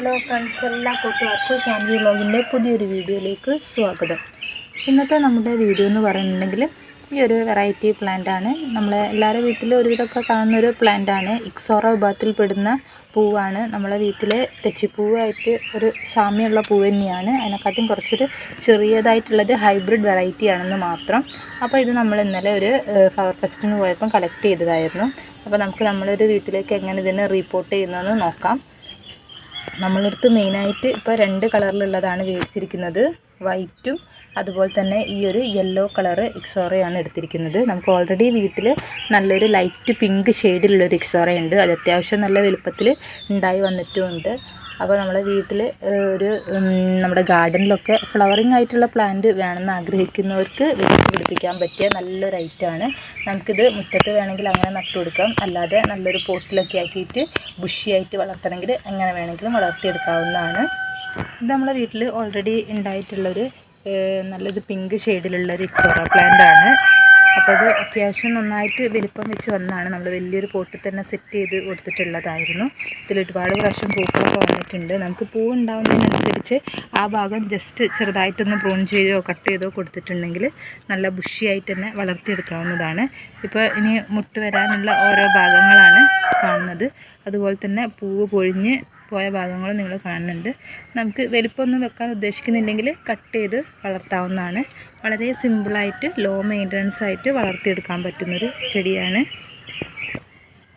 Hello friends എല്ലാ കൂട്ടുകാർക്കും ഷാൻവി വ്ളോഗിന്റെ പുതിയൊരു വീഡിയോയിലേക്ക് സ്വാഗതം. ഇന്നത്തെ നമ്മുടെ വീഡിയോ എന്ന് പറയുന്നുണ്ടെങ്കിൽ ഈ ഒരു വെറൈറ്റി പ്ലാന്റ് ആണ്. നമ്മൾ എല്ലാവരുടെ വീട്ടിലും ഒരുവിധമൊക്കെ കാണുന്ന ഒരു പ്ലാന്റ് ആണ്. ഇക്സോറ വിഭാഗത്തിൽപ്പെടുന്ന പൂവാണ്. നമ്മളെ വീട്ടിലെ തെച്ചിപ്പൂവായിട്ട് ഒരു സാമ്യമുള്ള പൂവ് തന്നെയാണ്. അതിനെക്കാട്ടും കുറച്ചൊരു ചെറിയതായിട്ടുള്ളൊരു ഹൈബ്രിഡ് വെറൈറ്റി ആണെന്ന് മാത്രം. അപ്പോൾ ഇത് നമ്മൾ ഇന്നലെ ഒരു ഫ്ലവർ ഫെസ്റ്റിന് പോയപ്പം കളക്ട് ചെയ്തതായിരുന്നു. അപ്പോൾ നമുക്ക് നമ്മളൊരു വീട്ടിലേക്ക് എങ്ങനെ ഇതിനെ റിപ്പോർട്ട് ചെയ്യുന്നതെന്ന് നോക്കാം. നമ്മളടുത്ത് മെയിനായിട്ട് ഇപ്പോൾ രണ്ട് കളറിലുള്ളതാണ് വേടിച്ചിരിക്കുന്നത് വൈറ്റും അതുപോലെ തന്നെ ഈ ഒരു യെല്ലോ കളറ് ഇക്സോറയാണ് എടുത്തിരിക്കുന്നത്. നമുക്ക് ഓൾറെഡി വീട്ടിൽ നല്ലൊരു ലൈറ്റ് പിങ്ക് ഷെയ്ഡിലുള്ളൊരു എക്സോറയുണ്ട് അത് അത്യാവശ്യം നല്ല വലുപ്പത്തിൽ ഉണ്ടായി വന്നിട്ടുമുണ്ട്. അപ്പോൾ നമ്മളെ വീട്ടിൽ ഒരു നമ്മുടെ ഗാർഡനിലൊക്കെ ഫ്ലവറിങ് ആയിട്ടുള്ള പ്ലാന്റ് വേണമെന്ന് ആഗ്രഹിക്കുന്നവർക്ക് വെച്ച് പിടിപ്പിക്കാൻ പറ്റിയ നല്ലൊരു ഐറ്റമാണ്. നമുക്കിത് മുറ്റത്ത് വേണമെങ്കിൽ അങ്ങനെ നട്ടു കൊടുക്കാം. അല്ലാതെ നല്ലൊരു പോട്ടിലൊക്കെ ആക്കിയിട്ട് ബുഷിയായിട്ട് വളർത്തണമെങ്കിൽ എങ്ങനെ വേണമെങ്കിലും വളർത്തിയെടുക്കാവുന്നതാണ്. ഇത് നമ്മുടെ വീട്ടിൽ ഓൾറെഡി ഉണ്ടായിട്ടുള്ളൊരു നല്ലൊരു പിങ്ക് ഷെയ്ഡിലുള്ളൊരു ഇച്ചോറ പ്ലാന്റ് ആണ്. അപ്പോൾ അത് അത്യാവശ്യം നന്നായിട്ട് വലിപ്പം വെച്ച് വന്നതാണ്. നമ്മൾ വലിയൊരു പോട്ടിൽ തന്നെ സെറ്റ് ചെയ്ത് കൊടുത്തിട്ടുള്ളതായിരുന്നു. ഇതിൽ ഒരുപാട് പ്രാവശ്യം പൂക്കളൊക്കെ വന്നിട്ടുണ്ട്. നമുക്ക് പൂ ഉണ്ടാവുന്നതിനനുസരിച്ച് ആ ഭാഗം ജസ്റ്റ് ചെറുതായിട്ടൊന്ന് പ്രൂൺ ചെയ്തോ കട്ട് ചെയ്തോ കൊടുത്തിട്ടുണ്ടെങ്കിൽ നല്ല ബുഷിയായിട്ട് തന്നെ വളർത്തിയെടുക്കാവുന്നതാണ്. ഇപ്പോൾ ഇനി മുട്ട് വരാനുള്ള ഓരോ ഭാഗങ്ങളാണ് കാണുന്നത്. അതുപോലെ തന്നെ പൂവ് പൊഴിഞ്ഞ് പോയ ഭാഗങ്ങളും നിങ്ങൾ കാണുന്നുണ്ട്. നമുക്ക് വലിപ്പമൊന്നും വെക്കാൻ ഉദ്ദേശിക്കുന്നില്ലെങ്കിൽ കട്ട് ചെയ്ത് വളർത്താവുന്നതാണ്. വളരെ സിമ്പിളായിട്ട് ലോ മെയിന്റനൻസ് ആയിട്ട് വളർത്തിയെടുക്കാൻ പറ്റുന്നൊരു ചെടിയാണ്.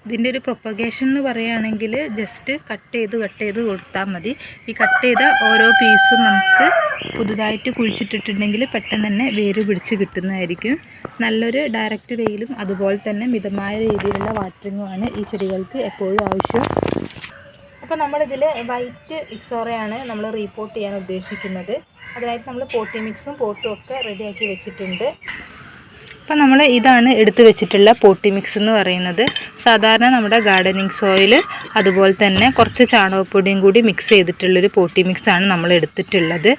ഇതിന്റെ ഒരു പ്രൊപ്പഗേഷൻ എന്ന് പറയുകയാണെങ്കിൽ ജസ്റ്റ് കട്ട് ചെയ്ത് കട്ട് ചെയ്ത് കൊടുത്താൽ മതി. ഈ കട്ട് ചെയ്ത ഓരോ പീസും നമുക്ക് പുതുതായിട്ട് കുഴിച്ചിട്ടിട്ടുണ്ടെങ്കിൽ പെട്ടെന്ന് തന്നെ വേര് പിടിച്ച് കിട്ടുന്നതായിരിക്കും. നല്ലൊരു ഡയറക്റ്റ് വെയിലും അതുപോലെ തന്നെ മിതമായ രീതിയിലുള്ള വാട്ടറിങ്ങുമാണ് ഈ ചെടികൾക്ക് എപ്പോഴും ആവശ്യം. അപ്പോൾ നമ്മളിതിൽ വൈറ്റ് ഇക്സോറയാണ് നമ്മൾ റീപോർട്ട് ചെയ്യാൻ ഉദ്ദേശിക്കുന്നത്. അതിനായിട്ട് നമ്മൾ പോട്ടി മിക്സും പോട്ടും ഒക്കെ റെഡിയാക്കി വെച്ചിട്ടുണ്ട്. അപ്പോൾ നമ്മൾ ഇതാണ് എടുത്തു വെച്ചിട്ടുള്ള പോട്ടി മിക്സ് എന്ന് പറയുന്നത്. സാധാരണ നമ്മുടെ ഗാർഡനിങ് സോയിൽ അതുപോലെ തന്നെ കുറച്ച് ചാണകപ്പൊടിയും കൂടി മിക്സ് ചെയ്തിട്ടുള്ളൊരു പോട്ടി മിക്സാണ് നമ്മൾ എടുത്തിട്ടുള്ളത്.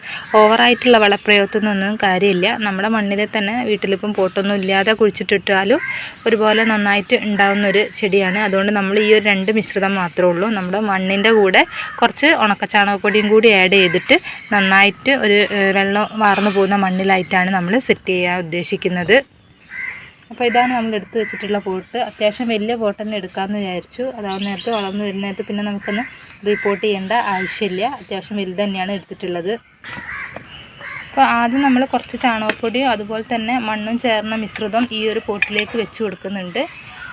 ഓവറായിട്ടുള്ള വളപ്രയോഗത്തിനൊന്നും കാര്യമില്ല. നമ്മുടെ മണ്ണിൽ തന്നെ വീട്ടിലിപ്പം പോട്ടൊന്നും ഇല്ലാതെ കുഴിച്ചിട്ടിട്ടാലും ഒരുപോലെ നന്നായിട്ട് ഉണ്ടാവുന്ന ഒരു ചെടിയാണ്. അതുകൊണ്ട് നമ്മൾ ഈ ഒരു രണ്ട് മിശ്രിതം മാത്രമേ ഉള്ളൂ. നമ്മുടെ മണ്ണിന്റെ കൂടെ കുറച്ച് ഉണക്ക ചാണകപ്പൊടിയും കൂടി ആഡ് ചെയ്തിട്ട് നന്നായിട്ട് ഒരു വെള്ളം വാർന്നു പോകുന്ന മണ്ണിലായിട്ടാണ് നമ്മൾ സെറ്റ് ചെയ്യാൻ ഉദ്ദേശിക്കുന്നത്. അപ്പോൾ ഇതാണ് നമ്മൾ എടുത്തു വെച്ചിട്ടുള്ള പോട്ട്. അത്യാവശ്യം വലിയ പോട്ട് തന്നെ എടുക്കാമെന്ന് വിചാരിച്ചു. അതാവുന്ന നേരത്ത് വളർന്നു വരുന്ന നേരത്ത് പിന്നെ നമുക്കൊന്ന് റിപ്പോർട്ട് ചെയ്യേണ്ട ആവശ്യമില്ല. അത്യാവശ്യം വലുത് തന്നെയാണ് എടുത്തിട്ടുള്ളത്. അപ്പോൾ ആദ്യം നമ്മൾ കുറച്ച് ചാണകപ്പൊടിയും അതുപോലെ തന്നെ മണ്ണും ചേർന്ന മിശ്രിതം ഈ ഒരു പോട്ടിലേക്ക് വെച്ച് കൊടുക്കുന്നുണ്ട്.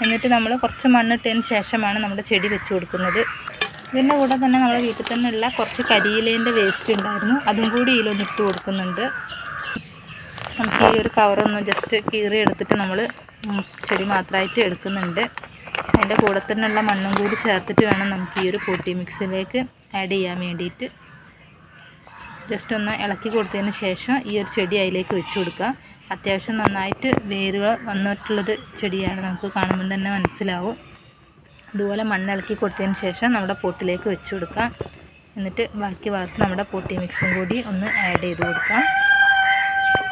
എന്നിട്ട് നമ്മൾ കുറച്ച് മണ്ണിട്ടതിന് ശേഷമാണ് നമ്മുടെ ചെടി വെച്ച് കൊടുക്കുന്നത്. ഇതിന്റെ കൂടെ തന്നെ നമ്മുടെ വീട്ടിൽ തന്നെയുള്ള കുറച്ച് കരിയിലേന്റെ വേസ്റ്റ് ഉണ്ടായിരുന്നു. അതും കൂടി ഇതിലൊന്നിട്ട് കൊടുക്കുന്നുണ്ട്. നമുക്ക് ഈ ഒരു കവറൊന്ന് ജസ്റ്റ് കീറി എടുത്തിട്ട് നമ്മൾ ചെടി മാത്രമായിട്ട് എടുക്കുന്നുണ്ട്. അതിന്റെ കൂടെ തന്നെയുള്ള മണ്ണും കൂടി ചേർത്തിട്ട് വേണം നമുക്ക് ഈ ഒരു പൊട്ടി മിക്സിലേക്ക് ആഡ് ചെയ്യാൻ വേണ്ടിയിട്ട്. ജസ്റ്റ് ഒന്ന് ഇളക്കി കൊടുത്തതിന് ശേഷം ഈ ഒരു ചെടി അതിലേക്ക് വെച്ച് കൊടുക്കുക. അത്യാവശ്യം നന്നായിട്ട് വേരുകൾ വന്നിട്ടുള്ളൊരു ചെടിയാണ് നമുക്ക് കാണുമ്പോൾ തന്നെ മനസ്സിലാവും. അതുപോലെ മണ്ണ് ഇളക്കി കൊടുത്തതിന് ശേഷം നമ്മുടെ പോട്ടിലേക്ക് വെച്ച് കൊടുക്കാം എന്നിട്ട് ബാക്കി ഭാഗത്ത് നമ്മുടെ പൊട്ടി മിക്സും കൂടി ഒന്ന് ആഡ് ചെയ്ത് കൊടുക്കാം.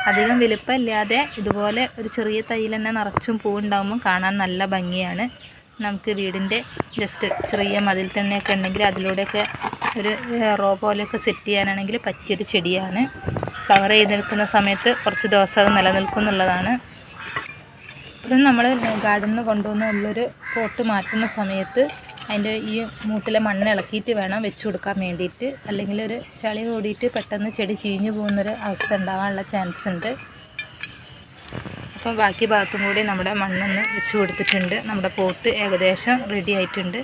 അധികം വലുപ്പമില്ലാതെ ഇതുപോലെ ഒരു ചെറിയ തൈയിൽ തന്നെ നിറച്ചും പൂവുണ്ടാകുമ്പോൾ കാണാൻ നല്ല ഭംഗിയാണ്. നമുക്ക് വീടിന്റെ ജസ്റ്റ് ചെറിയ മതിൽ തന്നെയൊക്കെ ഉണ്ടെങ്കിൽ അതിലൂടെയൊക്കെ ഒരു റോ പോലെയൊക്കെ സെറ്റ് ചെയ്യാനാണെങ്കിൽ പറ്റിയൊരു ചെടിയാണ്. കവർ ചെയ്ത് നിൽക്കുന്ന സമയത്ത് കുറച്ച് ദിവസം അത് നിലനിൽക്കും എന്നുള്ളതാണ്. ഇപ്പോഴും നമ്മൾ ഗാർഡനിൽ കൊണ്ടുവന്ന ഉള്ളൊരു പോട്ട് മാറ്റുന്ന സമയത്ത് അതിന്റെ ഈ മൂട്ടിലെ മണ്ണ് ഇളക്കിയിട്ട് വേണം വെച്ച് കൊടുക്കാൻ വേണ്ടിയിട്ട്. അല്ലെങ്കിൽ ഒരു ചളി കൂടിയിട്ട് പെട്ടെന്ന് ചെടി ചീഞ്ഞു പോകുന്നൊരു അവസ്ഥ ഉണ്ടാകാനുള്ള ചാൻസ് ഉണ്ട്. അപ്പോൾ ബാക്കി ഭാഗത്തും കൂടി നമ്മുടെ മണ്ണൊന്ന് വെച്ച് കൊടുത്തിട്ടുണ്ട്. നമ്മുടെ പോട്ട് ഏകദേശം റെഡി ആയിട്ടുണ്ട്.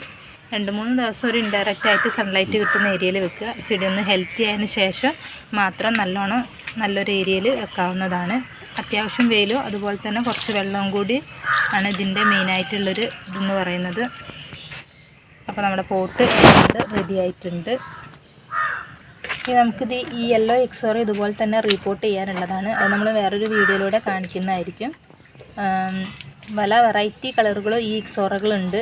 രണ്ട് മൂന്ന് ദിവസം ഒരു ഇൻഡയറക്റ്റ് ആയിട്ട് സൺലൈറ്റ് കിട്ടുന്ന ഏരിയയിൽ വെക്കുക. ചെടി ഒന്ന് ഹെൽത്തി ആയതിന് ശേഷം മാത്രം നല്ലോണം നല്ലൊരു ഏരിയയിൽ വെക്കാവുന്നതാണ്. അത്യാവശ്യം വെയിലും അതുപോലെ തന്നെ കുറച്ച് വെള്ളവും കൂടി ആണ് ഇതിന്റെ മെയിനായിട്ടുള്ളൊരു ഇതെന്ന് പറയുന്നത്. അപ്പോൾ നമ്മുടെ പോട്ട് റെഡി ആയിട്ടുണ്ട്. ഇനി നമുക്കിത് ഈ യെല്ലോ എക്സോറി ഇതുപോലെ തന്നെ റീപോർട്ട് ചെയ്യാനുള്ളതാണ്. അത് നമ്മൾ വേറൊരു വീഡിയോയിലൂടെ കാണിക്കുന്നതായിരിക്കും. പല വെറൈറ്റി കളറുകളും ഈ എക്സോറകളുണ്ട്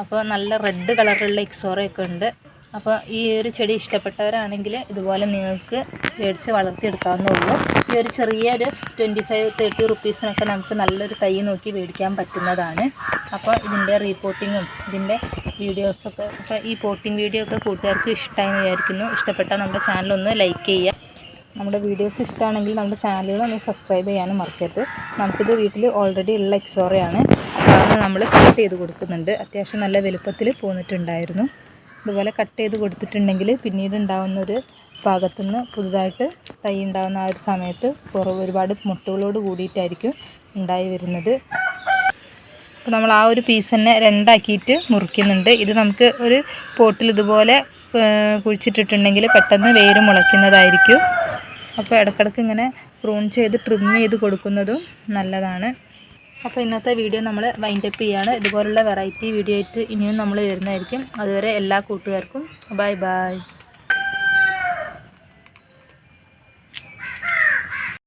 അപ്പോൾ നല്ല റെഡ് കളറുള്ള എക്സോറയൊക്കെ ഉണ്ട്. അപ്പോൾ ഈ ഒരു ചെടി ഇഷ്ടപ്പെട്ടവരാണെങ്കിൽ ഇതുപോലെ നിങ്ങൾക്ക് മേടിച്ച് വളർത്തിയെടുക്കാവുന്നേ ഉള്ളൂ. ഈ ഒരു ചെറിയൊരു ട്വന്റി ഫൈവ് തേർട്ടി റുപ്പീസിനൊക്കെ നമുക്ക് നല്ലൊരു തൈ നോക്കി മേടിക്കാൻ പറ്റുന്നതാണ്. അപ്പോൾ ഇതിന്റെ റീപോർട്ടിങ്ങും ഇതിന്റെ വീഡിയോസൊക്കെ ഈ പോട്ടിംഗ് വീഡിയോ ഒക്കെ കൂട്ടുകാർക്ക് ഇഷ്ടമായി വിചാരിക്കുന്നു. ഇഷ്ടപ്പെട്ടാൽ നമ്മുടെ ചാനലൊന്ന് ലൈക്ക് ചെയ്യുക. നമ്മുടെ വീഡിയോസ് ഇഷ്ടമാണെങ്കിൽ നമ്മുടെ ചാനലുകൾ ഒന്ന് സബ്സ്ക്രൈബ് ചെയ്യാനും മറക്കരുത്. നമുക്കിത് വീട്ടിൽ ഓൾറെഡി ഉള്ള എക്സോറയാണ് അതാണ് അത് നമ്മൾ കട്ട് ചെയ്ത് കൊടുക്കുന്നുണ്ട്. അത്യാവശ്യം നല്ല വലുപ്പത്തിൽ പോന്നിട്ടുണ്ടായിരുന്നു. ഇതുപോലെ കട്ട് ചെയ്ത് കൊടുത്തിട്ടുണ്ടെങ്കിൽ പിന്നീട് ഉണ്ടാകുന്ന ഒരു ഭാഗത്തുനിന്ന് പുതുതായിട്ട് തൈ ഉണ്ടാകുന്ന ആ ഒരു സമയത്ത് കുറവ് ഒരുപാട് മുട്ടുകളോട് കൂടിയിട്ടായിരിക്കും ഉണ്ടായി വരുന്നത്. അപ്പോൾ നമ്മൾ ആ ഒരു പീസ് തന്നെ രണ്ടാക്കിയിട്ട് മുറിക്കുന്നുണ്ട്. ഇത് നമുക്ക് ഒരു പോട്ടിൽ ഇതുപോലെ കുഴിച്ചിട്ടിട്ടുണ്ടെങ്കിൽ പെട്ടെന്ന് വേര് മുളയ്ക്കുന്നതായിരിക്കും. അപ്പോൾ ഇടക്കിടക്ക് ഇങ്ങനെ പ്രൂൺ ചെയ്ത് ട്രിം ചെയ്ത് കൊടുക്കുന്നതും നല്ലതാണ്. അപ്പോൾ ഇന്നത്തെ വീഡിയോ നമ്മൾ വൈൻഡപ്പ് ചെയ്യാണ്. ഇതുപോലുള്ള വെറൈറ്റി വീഡിയോ ആയിട്ട് ഇനിയും നമ്മൾ വരുന്നതായിരിക്കും. അതുവരെ എല്ലാ കൂട്ടുകാർക്കും ബൈ ബൈ